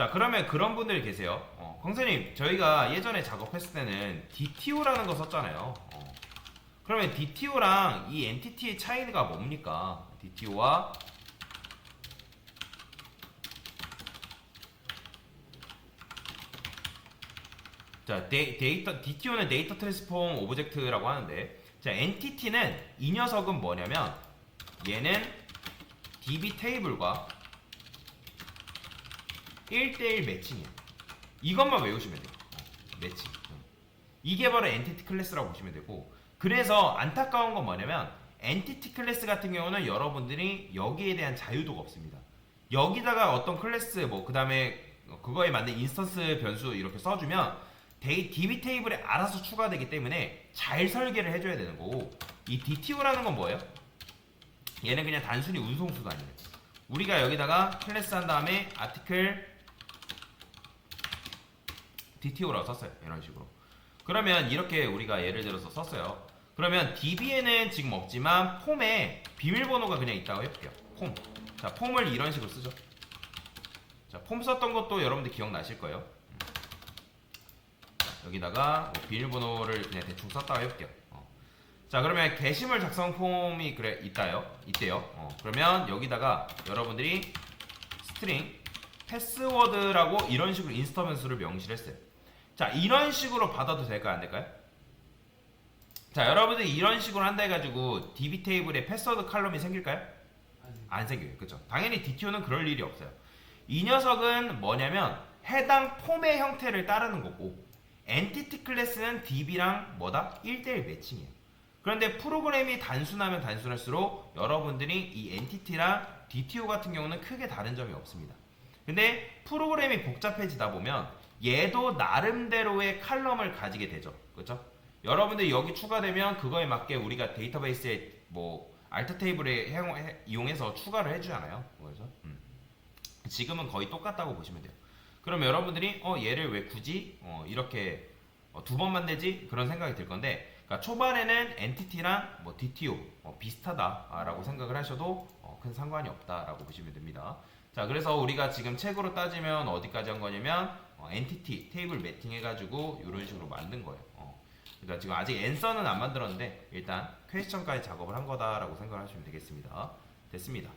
자 그러면 그런 분들이 계세요. 어, 광선님 저희가 예전에 작업했을 때는 DTO라는 거 썼잖아요. 어. 그러면 DTO랑 이 엔티티의 차이가 뭡니까? DTO와 자 데, 데이터 DTO는 데이터 트랜스폼 오브젝트라고 하는데 자 엔티티는 이 녀석은 뭐냐면 얘는 DB 테이블과 1대1 매칭이에요. 이것만 외우시면 돼요. 어, 매칭. 음. 이게 바로 엔티티 클래스라고 보시면 되고 그래서 안타까운 건 뭐냐면 엔티티 클래스 같은 경우는 여러분들이 여기에 대한 자유도가 없습니다. 여기다가 어떤 클래스 뭐 그 다음에 그거에 맞는 인스턴스 변수 이렇게 써주면 데이 DB 테이블에 알아서 추가되기 때문에 잘 설계를 해줘야 되는 거고 이 DTO라는 건 뭐예요? 얘는 그냥 단순히 운송수가 아니에요. 우리가 여기다가 클래스 한 다음에 아티클 DTO라고 썼어요. 이런 식으로. 그러면 이렇게 우리가 예를 들어서 썼어요. 그러면 DB에는 지금 없지만 폼에 비밀번호가 그냥 있다고 해볼게요. 폼. 자, 폼을 이런 식으로 쓰죠. 자, 폼 썼던 것도 여러분들 기억나실 거예요. 여기다가 뭐 비밀번호를 그냥 대충 썼다고 해볼게요. 어. 자, 그러면 게시물 작성 폼이 그래 있다요. 있대요. 어, 그러면 여기다가 여러분들이 스트링 패스워드라고 이런 식으로 인스터 변수를 명시를 했어요. 자, 이런 식으로 받아도 될까요? 안 될까요? 자, 여러분들이 이런 식으로 한다 해가지고 DB 테이블에 패스워드 칼럼이 생길까요? 안 생겨요. 그죠? 당연히 DTO는 그럴 일이 없어요. 이 녀석은 뭐냐면 해당 폼의 형태를 따르는 거고 엔티티 클래스는 DB랑 뭐다? 1대1 매칭이에요. 그런데 프로그램이 단순하면 단순할수록 여러분들이 이 엔티티랑 DTO 같은 경우는 크게 다른 점이 없습니다. 근데 프로그램이 복잡해지다 보면 얘도 나름대로의 칼럼을 가지게 되죠. 그렇죠? 여러분들이 여기 추가되면 그거에 맞게 우리가 데이터베이스에 뭐 알트 테이블에 이용해서 추가를 해주잖아요. 그래서 음. 지금은 거의 똑같다고 보시면 돼요. 그럼 여러분들이 어 얘를 왜 굳이 어, 이렇게 어, 두 번만 되지 그런 생각이 들 건데 그러니까 초반에는 엔티티랑 뭐 DTO 어, 비슷하다라고 생각을 하셔도 어, 큰 상관이 없다라고 보시면 됩니다. 자 그래서 우리가 지금 책으로 따지면 어디까지 한 거냐면 어, 엔티티 테이블 매팅 해가지고 이런 식으로 만든 거예요. 어. 그러니까 지금 아직 앤서는 안 만들었는데 일단 퀘스천까지 작업을 한 거다라고 생각을 하시면 되겠습니다. 됐습니다.